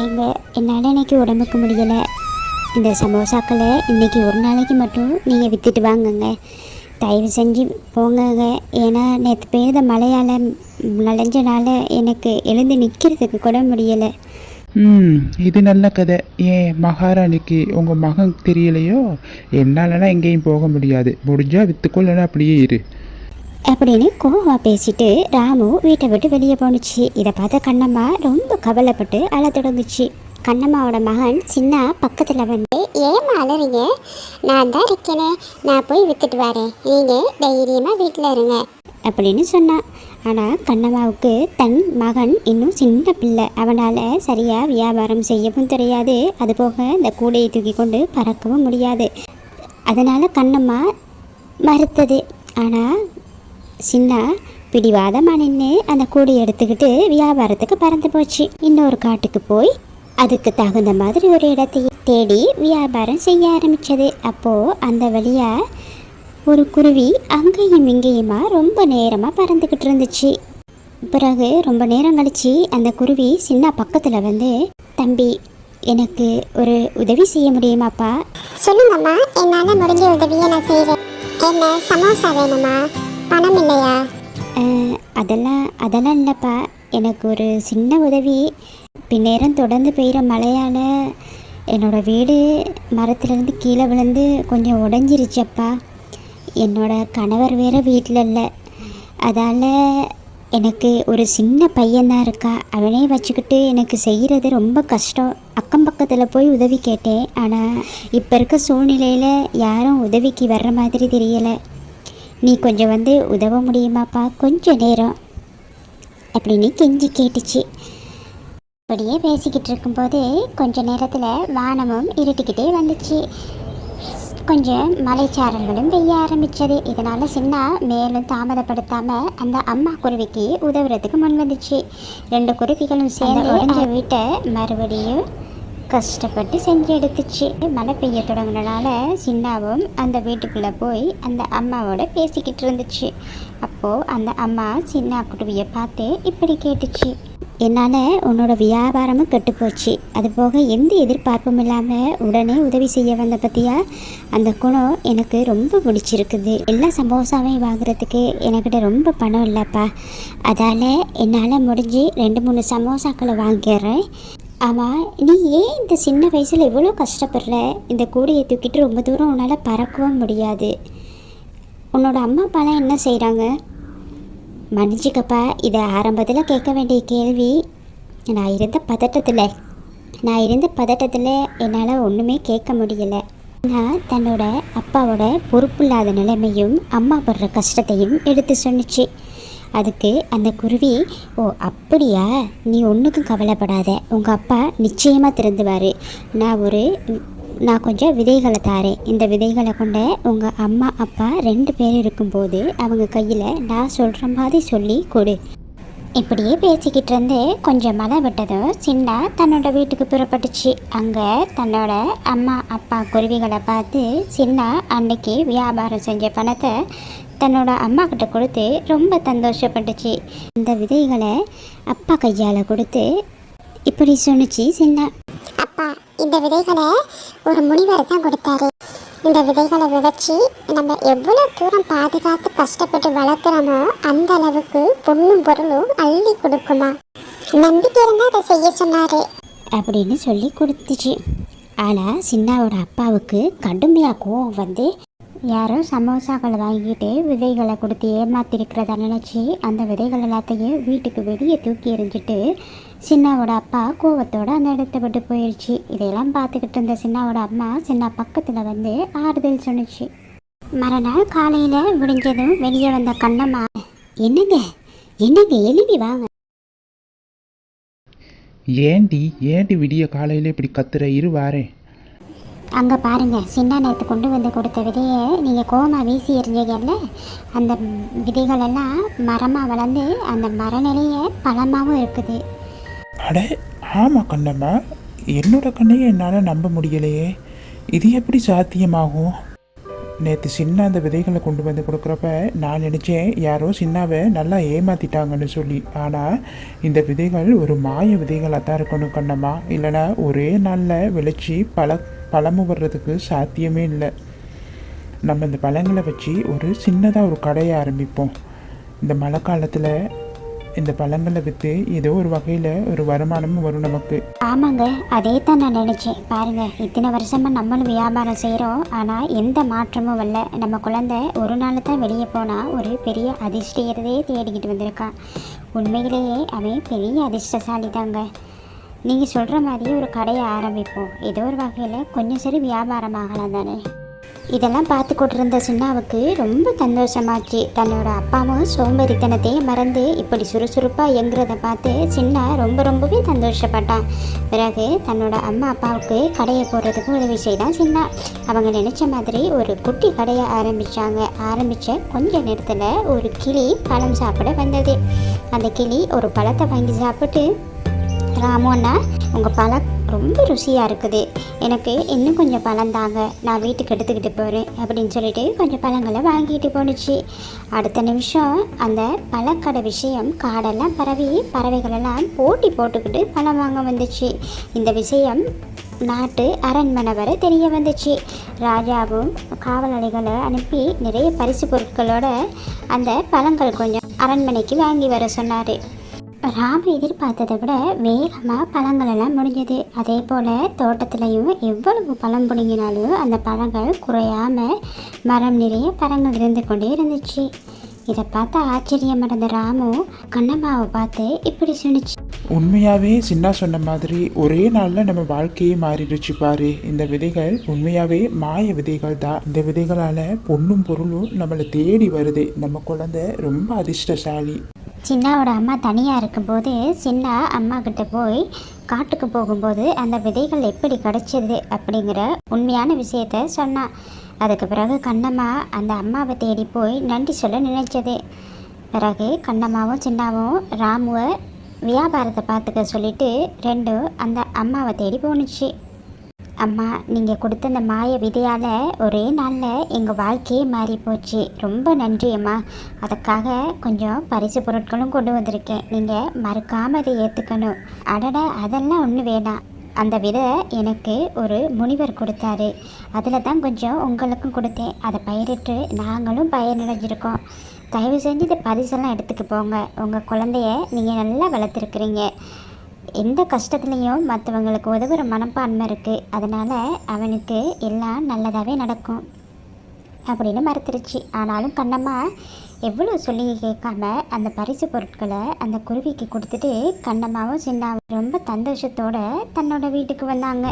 ஏங்க என்னால் இன்னைக்கு உடம்புக்கு முடியலை. இந்த சமோசாக்களை இன்றைக்கி ஒரு நாளைக்கு மட்டும் நீங்கள் விற்றுட்டு வாங்குங்க. தயவு செஞ்சு போங்கங்க. ஏன்னா நேற்று பெய்த மழையால் நனைஞ்சனால எனக்கு எழுந்து நிற்கிறதுக்கு கூட முடியலை. ம் இது நல்ல கதை. ஏன் மகாராணிக்கு உங்கள் மகன் தெரியலையோ? என்னாலலாம் எங்கேயும் போக முடியாது. முடிஞ்சால் வித்துக்கொள்ளனா அப்படியே இரு. அப்படின்னு கோவா பேசிட்டு ராமு வீட்டை விட்டு வெளியே போணுச்சு. இதை பார்த்த கண்ணம்மா ரொம்ப கவலைப்பட்டு அழ தொடங்குச்சு. கண்ணம்மாவோட மகன் சின்ன பக்கத்தில் வந்து ஏமா அழறீங்க? நான் தான் இருக்கேனே. நான் போய் விற்றுட்டு வரேன். நீங்கள் தைரியமாக வீட்டில் இருங்க. அப்படின்னு சொன்னான் ஆனால் கண்ணம்மாவுக்கு தன் மகன் இன்னும் சின்ன பிள்ளை. அவனால் சரியாக வியாபாரம் செய்யவும் தெரியாது. அதுபோக இந்த கூடையை தூக்கி கொண்டு பறக்கவும் முடியாது. அதனால் கண்ணம்மா மறுத்தது. ஆனால் சின்ன பிடிவாதமாக நின்று அந்த கூடை எடுத்துக்கிட்டு வியாபாரத்துக்கு பறந்து போச்சு. இன்னொரு காட்டுக்கு போய் அதுக்கு தகுந்த மாதிரி ஒரு இடத்தை தேடி வியாபாரம் செய்ய ஆரம்பித்தது அப்போது அந்த வழியாக ஒரு குருவி அங்கேயும் இங்கேயுமா ரொம்ப நேரமாக பறந்துக்கிட்டு இருந்துச்சு. பிறகு ரொம்ப நேரம் கழிச்சு அந்த குருவி சின்ன பக்கத்தில் வந்து தம்பி எனக்கு ஒரு உதவி செய்ய முடியுமாப்பா? சொல்லுங்கம்மா என்னால் முடிஞ்ச உதவியை நான் செய்கிறேன் என்ன சமோசா வேணுமா? பணம் இல்லையா அதெல்லாம் அதெல்லாம் இல்லைப்பா. எனக்கு ஒரு சின்ன உதவி. பின்னேரம் தொடர்ந்து பெய்கிற மழையால் என்னோட வீடு மரத்துலேருந்து கீழே விழுந்து கொஞ்சம் உடஞ்சிருச்சப்பா. என்னோடய கணவர் வேறு வீட்டில் இல்லை. அதால் எனக்கு ஒரு சின்ன பையன்தான் இருக்கா. அவனே வச்சுக்கிட்டு எனக்கு செய்கிறது ரொம்ப கஷ்டம். அக்கம் பக்கத்தில் போய் உதவி கேட்டேன். ஆனால் இப்போ இருக்க சூழ்நிலையில் யாரும் உதவிக்கு வர்ற மாதிரி தெரியலை. நீ கொஞ்சம் வந்து உதவ முடியுமாப்பா? கொஞ்ச நேரம். அப்படின்னு கெஞ்சி கேட்டுச்சு. அப்படியே பேசிக்கிட்டு இருக்கும்போது கொஞ்ச நேரத்தில் வானமும் இருட்டிக்கிட்டே வந்துச்சு. கொஞ்சம் மலைச்சாரல்களும் பெய்ய ஆரம்பித்தது இதனால் சின்ன மேலும் தாமதப்படுத்தாமல் அந்த அம்மா குருவிக்கு உதவுறதுக்கு முன் வந்துச்சு. ரெண்டு குருவிகளும் சேர்ந்து வீட்டை மறுபடியும் கஷ்டப்பட்டு செஞ்சு எடுத்துச்சு மழை பெய்ய தொடங்கினால சின்னாவும் அந்த வீட்டுக்குள்ளே போய் அந்த அம்மாவோட பேசிக்கிட்டு இருந்துச்சு. அப்போது அந்த அம்மா சின்னா குருவியை பார்த்து இப்படி கேட்டுச்சு. என்னால் உன்னோட வியாபாரமும் கெட்டுப்போச்சு அதுபோக அது போக எந்த எதிர்பார்ப்பும் இல்லாமல் உடனே உதவி செய்ய வந்த பற்றியா அந்த குணம் எனக்கு ரொம்ப பிடிச்சிருக்குது. எல்லா சமோசாவையும் வாங்குறதுக்கு என்கிட்ட ரொம்ப பணம் இல்லைப்பா. அதால் என்னால் முடிஞ்சு ரெண்டு மூணு சமோசாக்களை வாங்கிடுறேன். அவள் நீ ஏன் இந்த சின்ன வயசில் இவ்வளோ கஷ்டப்படுற? இந்த கூடையை தூக்கிட்டு ரொம்ப தூரம் உன்னால் பறக்கவும் முடியாது. உன்னோட அம்மா அப்பாலாம் என்ன செய்கிறாங்க மன்னிச்சுக்கப்பா இதை ஆரம்பத்தில் கேட்க வேண்டிய கேள்வி. நான் இருந்த பதட்டத்தில் நான் இருந்த பதட்டத்தில் என்னால் ஒன்றுமே கேட்க முடியலை. நான் தன்னோட அப்பாவோட பொறுப்பில்லாத நிலைமையும் அம்மா படுற கஷ்டத்தையும் எடுத்து சொன்னிச்சு. அதுக்கு அந்த குருவி ஓ அப்படியா? நீ ஒன்றுக்கும் கவலைப்படாத. உங்கள் அப்பா நிச்சயமாக திருந்துவார் நான் ஒரு நான் கொஞ்சம் விதைகளை தாரேன். இந்த விதைகளை கொண்ட உங்கள் அம்மா அப்பா ரெண்டு பேர் இருக்கும்போது அவங்க கையில் நான் சொல்கிற மாதிரி சொல்லி கொடு. இப்படியே பேசிக்கிட்டு இருந்து கொஞ்சம் மழை விட்டதும் சின்ன தன்னோட வீட்டுக்கு புறப்பட்டுச்சு. அங்கே தன்னோட அம்மா அப்பா குருவிகளை பார்த்து சின்ன அன்னைக்கு வியாபாரம் செஞ்ச பணத்தை தன்னோட அம்மா கிட்ட கொடுத்து ரொம்ப சந்தோஷப்பட்டுச்சு. இந்த விதைகளை அப்பா கையால் கொடுத்து இப்படி சொன்னுச்சு சின்ன அப்பா இந்த விதைகளை ஒரு முனிவர் தான் கொடுத்தாரு. இந்த விதைகளை விதைச்சி நம்ம எவ்வளோ தூரம் பாதுகாத்து கஷ்டப்பட்டு வளர்க்குறோமோ அந்த அளவுக்கு பொண்ணும் பொருளும் அள்ளி கொடுக்குமா. நம்பிக்கை இருந்தால் அதை செய்ய சொன்னாரு. அப்படின்னு சொல்லி கொடுத்துச்சு. ஆனால் சின்னாவோட அப்பாவுக்கு கடுமையாக கோவம் வந்து யாரோ சமோசாக்களை வாங்கிட்டு விதைகளை கொடுத்து ஏமாத்திருக்கிறத நினச்சி அந்த விதைகள் எல்லாத்தையும் வீட்டுக்கு வெளியே தூக்கி எறிஞ்சிட்டு சின்னாவோட அப்பா கோவத்தோட அந்த இடத்த விட்டு போயிடுச்சு இதையெல்லாம் பார்த்துக்கிட்டு இருந்த சின்னாவோட அம்மா சின்ன பக்கத்தில் வந்து ஆறுதல் சொன்னிச்சு. மறுநாள் காலையில் விடிஞ்சதும் வெளியே வந்த கண்ணம்மா என்னங்க? என்னங்க? எழுதி வாங்க. ஏண்டி? ஏண்டி விடிய காலையில் இப்படி கத்துற? இரு வாரேன். அங்கே பாருங்க சின்ன நேரத்து கொண்டு வந்து கொடுத்த விதையை நீங்கள் கோமா வீசி எறிஞ்சீங்கல்ல அந்த விதைகளெல்லாம் மரமாக வளர்ந்து அந்த மரநிலைய பழமாகவும் இருக்குது. அட ஆமாம் கண்ணம்மா. என்னோட கண்ணையும் என்னால் நம்ப முடியலையே. இது எப்படி சாத்தியமாகும்? நேற்று சின்ன அந்த விதைகளை கொண்டு வந்து கொடுக்குறப்ப நான் நினச்சேன் யாரோ சின்னாவை நல்லா ஏமாத்திட்டாங்கன்னு சொல்லி. ஆனால் இந்த விதைகள் ஒரு மாய விதைகளாக தான் இருக்கணும் கண்ணம்மா. இல்லைனா ஒரே நாளில் விளைச்சி பல பழமும் வர்றதுக்கு சாத்தியமே இல்லை. நம்ம இந்த பழங்களை வச்சு ஒரு சின்னதாக ஒரு கடையை ஆரம்பிப்போம். இந்த மழை காலத்தில் இந்த பழங்களை விற்று ஏதோ ஒரு வகையில் ஒரு வருமானமும் வரும் நமக்கு. ஆமாங்க அதே தான் நான் நினச்சேன். பாருங்க இத்தனை வருஷமாக நம்மளும் வியாபாரம் செய்கிறோம் ஆனால் எந்த மாற்றமும் வரல. நம்ம குழந்தை ஒரு நாள் தான் வெளியே போனால் ஒரு பெரிய அதிர்ஷ்டத்தையே தேடிக்கிட்டு வந்திருக்கான் உண்மையிலேயே அவன் பெரிய அதிர்ஷ்டசாலி தாங்க நீங்கள் சொல்கிற மாதிரி ஒரு கடையை ஆரம்பிப்போம். ஏதோ ஒரு வகையில் கொஞ்சம் சரி வியாபாரம் ஆகலாம் தானே? இதெல்லாம் பார்த்து கொண்டிருந்த சின்னாவுக்கு ரொம்ப சந்தோஷமாச்சு. தன்னோட அப்பாவும் சோம்பேறித்தனத்தையே மறந்து இப்படி சுறுசுறுப்பாக இயங்குறத பார்த்து சின்னா ரொம்ப ரொம்பவே சந்தோஷப்பட்டான். பிறகு தன்னோட அம்மா அப்பாவுக்கு கடையை போடுறதுக்கு உதவி செய்தான் சின்னா. அவங்க நினச்ச மாதிரி ஒரு குட்டி கடையை ஆரம்பித்தாங்க ஆரம்பித்த கொஞ்ச நேரத்தில் ஒரு கிளி பழம் சாப்பிட வந்தது. அந்த கிளி ஒரு பழத்தை வாங்கி சாப்பிட்டு ராமு உங்கள் பழம் ரொம்ப ருசியாக இருக்குது. எனக்கு இன்னும் கொஞ்சம் பழம் தாங்க. நான் வீட்டுக்கு எடுத்துக்கிட்டு போகிறேன் அப்படின்னு சொல்லிட்டு கொஞ்சம் பழங்களை வாங்கிட்டு போணுச்சு. அடுத்த நிமிஷம் அந்த பழக்கடை விஷயம் காடெல்லாம் பரவி பறவைகளெல்லாம் போட்டி போட்டுக்கிட்டு பழம் வாங்க வந்துச்சு. இந்த விஷயம் நாட்டு அரண்மனை வரை தெரிய வந்துச்சு. ராஜாவும் காவலாளிகளை அனுப்பி நிறைய பரிசு பொருட்களோட அந்த பழங்கள் கொஞ்சம் அரண்மனைக்கு வாங்கி வர சொன்னார். ராமு எதிர்பார்த்ததை விட வேகமாக பழங்களெல்லாம் முடிஞ்சது. அதே போல் தோட்டத்துலேயும் எவ்வளவு பழம் பிடுங்கினாலும் அந்த பழங்கள் குறையாமல் மரம் நிறைய பழங்கள் இருந்து கொண்டே இருந்துச்சு. இதை பார்த்து ஆச்சரியமடைந்த ராமு கண்ணம்மாவை பார்த்து இப்படி சொன்னிச்சு உண்மையாகவே சின்னா சொன்ன மாதிரி ஒரே நாளில் நம்ம வாழ்க்கையே மாறிடுச்சு பாரு. இந்த விதைகள் உண்மையாகவே மாய விதைகள் தான். இந்த விதைகளால் பொண்ணும் பொருளும் நம்மளை தேடி வருது. நம்ம குழந்தை ரொம்ப அதிர்ஷ்டசாலி. சின்னாவோட அம்மா தனியாக இருக்கும்போது சின்னா அம்மா கிட்ட போய் காட்டுக்கு போகும்போது அந்த விதைகள் எப்படி கிடச்சிது அப்படிங்கிற உண்மையான விஷயத்த சொன்னான் அதுக்கு பிறகு கண்ணம்மா அந்த அம்மாவை தேடி போய் நன்றி சொல்ல நினைச்சது. பிறகு கண்ணம்மாவும் சின்னாவும் ராமுவை வியாபாரத்தை பார்த்துக்க சொல்லிட்டு ரெண்டும் அந்த அம்மாவை தேடி போணுச்சு. அம்மா நீங்கள் கொடுத்த அந்த மாய விதையால் ஒரே நாளில் எங்கள் வாழ்க்கையே மாறி போச்சு. ரொம்ப நன்றி அம்மா. அதுக்காக கொஞ்சம் பரிசு பொருட்களும் கொண்டு வந்திருக்கேன். நீங்கள் மறக்காமல் அதை ஏற்றுக்கணும் அடட அதெல்லாம் ஒன்றும் வேணாம். அந்த விதை எனக்கு ஒரு முனிவர் கொடுத்தாரு. அதில் தான் கொஞ்சம் உங்களுக்கும் கொடுத்தேன். அதை பயிரிட்டு நாங்களும் பயனடைஞ்சிருக்கோம். தயவு செஞ்சு இந்த பரிசெல்லாம் எடுத்துக்கு போங்க. உங்கள் குழந்தைய நீங்கள் நல்லா வளர்த்துருக்குறீங்க. எந்த கஷ்டத்துலேயும் மற்றவங்களுக்கு உதவுற மனப்பான்மை இருக்குது அதனால் அவனுக்கு எல்லாம் நல்லதாகவே நடக்கும் அப்படின்னு மறுத்துருச்சு. ஆனாலும் கண்ணம்மா எவ்வளோ சொல்லி கேட்காம அந்த பரிசு பொருட்களை அந்த குருவிக்கு கொடுத்துட்டு கண்ணம்மாவும் சின்னாவும் ரொம்ப சந்தோஷத்தோடு தன்னோட வீட்டுக்கு வந்தாங்க.